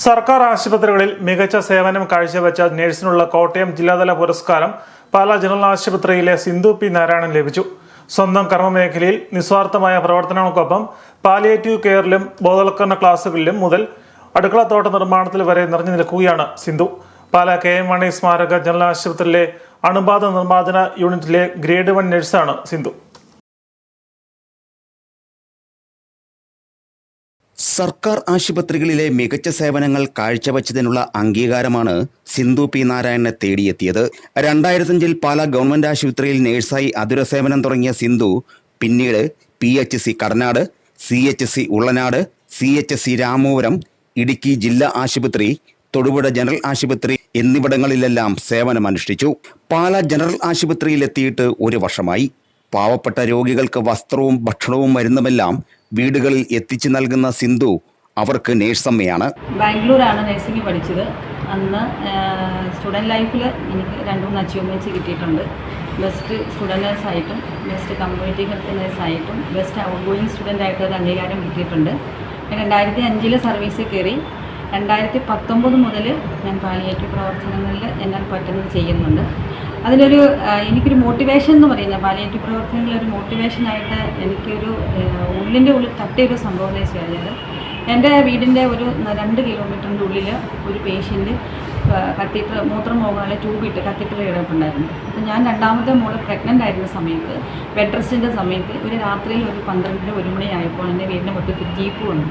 സർക്കാർ ആശുപത്രികളിൽ മികച്ച സേവനം കാഴ്ചവെച്ച നഴ്സിനുള്ള കോട്ടയം ജില്ലാതല പുരസ്കാരം പാലാ ജനറൽ ആശുപത്രിയിലെ സിന്ധു പി നാരായണൻ ലഭിച്ചു. സ്വന്തം കർമ്മമേഖലയിൽ നിസ്വാർത്ഥമായ പ്രവർത്തനങ്ങൾക്കൊപ്പം പാലിയേറ്റീവ് കെയറിലും ബോധവൽക്കരണ ക്ലാസുകളിലും മുതൽ അടുക്കളത്തോട്ട നിർമ്മാണത്തിൽ വരെ നിറഞ്ഞു നിൽക്കുകയാണ് സിന്ധു. പാലാ കെ എം മണി സ്മാരക ജനറൽ ആശുപത്രിയിലെ അണുബാധ നിർമ്മാർജന യൂണിറ്റിലെ ഗ്രേഡ് വൺ നഴ്സാണ് സിന്ധു. സർക്കാർ ആശുപത്രികളിലെ മികച്ച സേവനങ്ങൾ കാഴ്ചവെച്ചതിനുള്ള അംഗീകാരമാണ് സിന്ധു പി നാരായണനെ തേടിയെത്തിയത്. രണ്ടായിരത്തഞ്ചിൽ പാല ഗവൺമെന്റ് ആശുപത്രിയിൽ നേഴ്സായി അതുര സേവനം തുടങ്ങിയ സിന്ധു പിന്നീട് P H C Kadanad C H C Ullanad C H C Ramapuram Idukki ജില്ലാ ആശുപത്രി തൊടുപുഴ ജനറൽ ആശുപത്രി എന്നിവിടങ്ങളിലെല്ലാം സേവനമനുഷ്ഠിച്ചു. പാല ജനറൽ ആശുപത്രിയിലെത്തിയിട്ട് ഒരു വർഷമായി. പാവപ്പെട്ട രോഗികൾക്ക് വസ്ത്രവും ഭക്ഷണവും മരുന്നുമെല്ലാം വീടുകളിൽ എത്തിച്ചു നൽകുന്ന സിന്ധു അവർക്ക് നേഴ്സമ്മയാണ്. ബാംഗ്ലൂരാണ് നഴ്സിംഗ് പഠിച്ചത്. അന്ന് സ്റ്റുഡന്റ് ലൈഫിൽ എനിക്ക് രണ്ട് മൂന്ന് അച്ചീവ്മെന്റ്സ് കിട്ടിയിട്ടുണ്ട്. ബെസ്റ്റ് സ്റ്റുഡന്റ് നേഴ്സായിട്ടും ബെസ്റ്റ് കമ്മ്യൂണിറ്റി ഹെൽത്ത് നേഴ്സായിട്ടും ബെസ്റ്റ് ഔട്ട് ഗോയിങ് സ്റ്റുഡന്റ് ആയിട്ട് ഒരു അംഗീകാരം കിട്ടിയിട്ടുണ്ട്. ഞാൻ രണ്ടായിരത്തി അഞ്ചിൽ സർവീസിൽ കയറി രണ്ടായിരത്തി പത്തൊമ്പത് മുതൽ ഞാൻ പാലിയേറ്റീവ് പ്രവർത്തനങ്ങളിൽ എന്നാൽ പറ്റുന്നത് ചെയ്യുന്നുണ്ട്. അതിലൊരു എനിക്കൊരു മോട്ടിവേഷൻ എന്ന് പറയുന്നത് പാലിയേറ്റീവ് പ്രവർത്തനങ്ങളിൽ ഒരു മോട്ടിവേഷനായിട്ട് എനിക്കൊരു ഉള്ളിന്റെ ഉള്ളിൽ തട്ടിയൊരു സംഭവം എന്ന് വെച്ച് കഴിഞ്ഞാൽ എന്റെ വീടിന്റെ ഒരു രണ്ട് കിലോമീറ്ററിന്റെ ഉള്ളിൽ ഒരു പേഷ്യന്റ് കത്തീറ്റർ മൂത്രം പോകാനുള്ള ട്യൂബിട്ട് കത്തീറ്റർ കിടപ്പുണ്ടായിരുന്നു അപ്പോൾ ഞാൻ രണ്ടാമത്തെ മോൾ പ്രഗ്നന്റ് ആയിരുന്ന സമയത്ത് ബെഡ് റെസ്റ്റിന്റെ സമയത്ത് ഒരു രാത്രിയിൽ ഒരു പന്ത്രണ്ടര ഒരു മണിയായപ്പോൾ എന്റെ വീടിന്റെ മൊത്തത്തിൽ ജീപ്പ് വന്നു.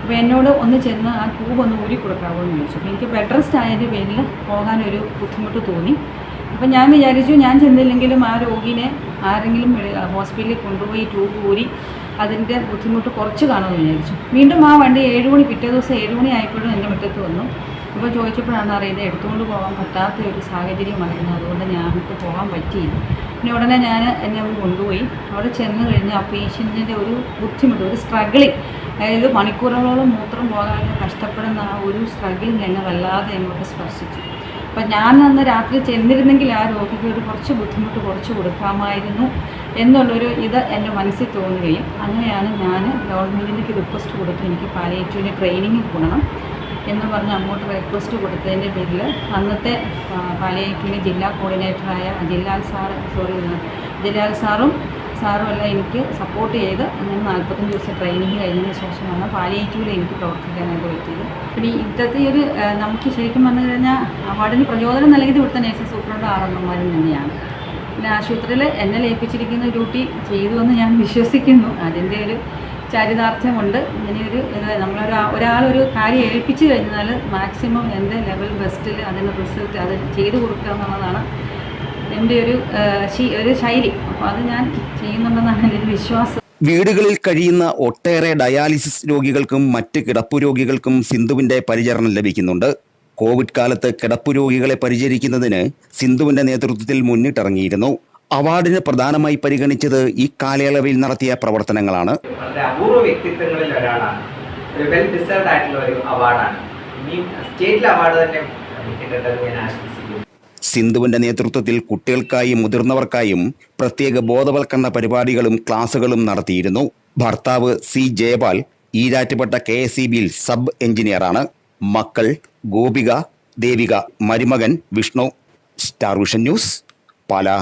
അപ്പോൾ എന്നോട് ഒന്ന് ചെന്ന് ആ ട്യൂബ് ഒന്ന് ഊരി കൊടുക്കാമോ എന്ന് ചോദിച്ചു. അപ്പോൾ എനിക്ക് ബെഡ് റെസ്റ്റ് ആയതിന്റെ പേരിൽ പോകാനൊരു ബുദ്ധിമുട്ട് തോന്നി. അപ്പോൾ ഞാൻ വിചാരിച്ചു ഞാൻ ചെന്നില്ലെങ്കിലും ആ രോഗിനെ ആരെങ്കിലും ഹോസ്പിറ്റലിൽ കൊണ്ടുപോയി ട്യൂബ് ഊരി അതിന്റെ ബുദ്ധിമുട്ട് കുറച്ച് കാണുമെന്ന് വിചാരിച്ചു. വീണ്ടും ആ വണ്ടി ഏഴ് മണി പിറ്റേ ദിവസം ഏഴ് മണി ആയപ്പോഴും എന്റെ മുറ്റത്ത് വന്നു. അപ്പോൾ ചോദിച്ചപ്പോഴാണ് അറിയുന്നത് എടുത്തുകൊണ്ട് പോകാൻ പറ്റാത്ത ഒരു സാഹചര്യമായിരുന്നു. അതുകൊണ്ട് ഞങ്ങൾക്ക് പോകാൻ പറ്റിയില്ല. പിന്നെ ഉടനെ ഞാൻ എന്നെ അവിടെ കൊണ്ടുപോയി. അവിടെ ചെന്ന് കഴിഞ്ഞ് ആ പേഷ്യന്റിന്റെ ഒരു ബുദ്ധിമുട്ട് ഒരു സ്ട്രഗിളിങ് അതായത് മണിക്കൂറുകളോളം മൂത്രം പോകാൻ കഷ്ടപ്പെടുന്ന ആ ഒരു സ്ട്രഗിളിങ് എന്നെ വല്ലാതെ അങ്ങോട്ട് സ്പർശിച്ചു. അപ്പം ഞാൻ അന്ന് രാത്രി ചെന്നിരുന്നെങ്കിൽ ആ രോഗിക്ക് ഒരു കുറച്ച് ബുദ്ധിമുട്ട് കുറച്ച് കൊടുക്കാമായിരുന്നു എന്നുള്ളൊരു ഇത് എന്റെ മനസ്സിൽ തോന്നുകയും അങ്ങനെയാണ് ഞാൻ ഗവൺമെന്റിലേക്ക് റിക്വസ്റ്റ് കൊടുത്ത് എനിക്ക് പാലിയേറ്റീവിന് ട്രെയിനിങ് കൂടണം എന്ന് പറഞ്ഞ് അങ്ങോട്ട് റിക്വസ്റ്റ് കൊടുത്തതിന്റെ പേരിൽ അന്നത്തെ പാലിയേറ്റീവിന് ജില്ലാ കോർഡിനേറ്ററായ ജില്ലാൽ സാർ സോറി ജില്ലാൽ സാറും സാറും എല്ലാം എനിക്ക് സപ്പോർട്ട് ചെയ്ത് ഞാൻ നാൽപ്പത്തഞ്ച് ദിവസം ട്രെയിനിങ് കഴിഞ്ഞതിന് ശേഷമാണ് പാലിയേറ്റീവിൽ എനിക്ക് പ്രവർത്തിക്കാനായിട്ട് പറ്റിയത് പിന്നെ ഇത്തരത്തിൽ ഒരു നമുക്ക് ശരിക്കും പറഞ്ഞു കഴിഞ്ഞാൽ അവാർഡിന് പ്രചോദനം നൽകിയത് ഇവിടുത്തെ നേഴ്സിംഗ് സൂപ്രണ്ട് ആറമ്മമാരും തന്നെയാണ് പിന്നെ ആശുപത്രിയിൽ എന്നെ ലയിപ്പിച്ചിരിക്കുന്ന ഡ്യൂട്ടി ചെയ്തു എന്ന് ഞാൻ വിശ്വസിക്കുന്നു. അതിന്റെ ഒരു ചരിതാർത്ഥ്യമുണ്ട് ഇങ്ങനെ ഒരു ഇത് നമ്മളൊരു ഒരാളൊരു കാര്യം ഏൽപ്പിച്ചു കഴിഞ്ഞാൽ മാക്സിമം എന്റെ ലെവൽ ബെസ്റ്റിൽ അതിന്റെ റിസൾട്ട് അത് ചെയ്തു കൊടുക്കുക എന്നുള്ളതാണ് എന്റെ ഒരു ഒരു ശൈലി. അപ്പോൾ അത് ഞാൻ ചെയ്യുന്നുണ്ടെന്നാണ് എന്റെ ഒരു വിശ്വാസം. വീടുകളിൽ കഴിയുന്ന ഒട്ടേറെ ഡയാലിസിസ് രോഗികൾക്കും മറ്റ് കിടപ്പു രോഗികൾക്കും സിന്ധുവിന്റെ പരിചരണം ലഭിക്കുന്നുണ്ട്. കോവിഡ് കാലത്ത് കിടപ്പു രോഗികളെ പരിചരിക്കുന്നതിന് സിന്ധുവിന്റെ നേതൃത്വത്തിൽ മുന്നിട്ടിറങ്ങിയിരുന്നു. അവാർഡിന് പ്രധാനമായി പരിഗണിച്ചത് ഈ കാലയളവിൽ നടത്തിയ പ്രവർത്തനങ്ങളാണ്. വളരെ അപൂർവ വ്യക്തിത്വങ്ങളിൽ ഒരാളാണ്. ഒരു വെൽ ഡിസേർവ്ഡ് ആയിട്ടുള്ള ഒരു അവാർഡാണ്. ഇനി സ്റ്റേറ്റിലെ അവാർഡ് തന്നെ ഞാൻ ആശംസിക്കുന്നു. സിന്ധുവിന്റെ നേതൃത്വത്തിൽ കുട്ടികൾക്കായും മുതിർന്നവർക്കായും പ്രത്യേക ബോധവൽക്കരണ പരിപാടികളും ക്ലാസുകളും നടത്തിയിരുന്നു. ഭർത്താവ് C Jayapal Erattupetta K S E ബിയിൽ സബ് എഞ്ചിനീയറാണ്. മക്കൾ ഗോപിക ദേവിക മരുമകൻ Vishnu. Star Vision News Pala.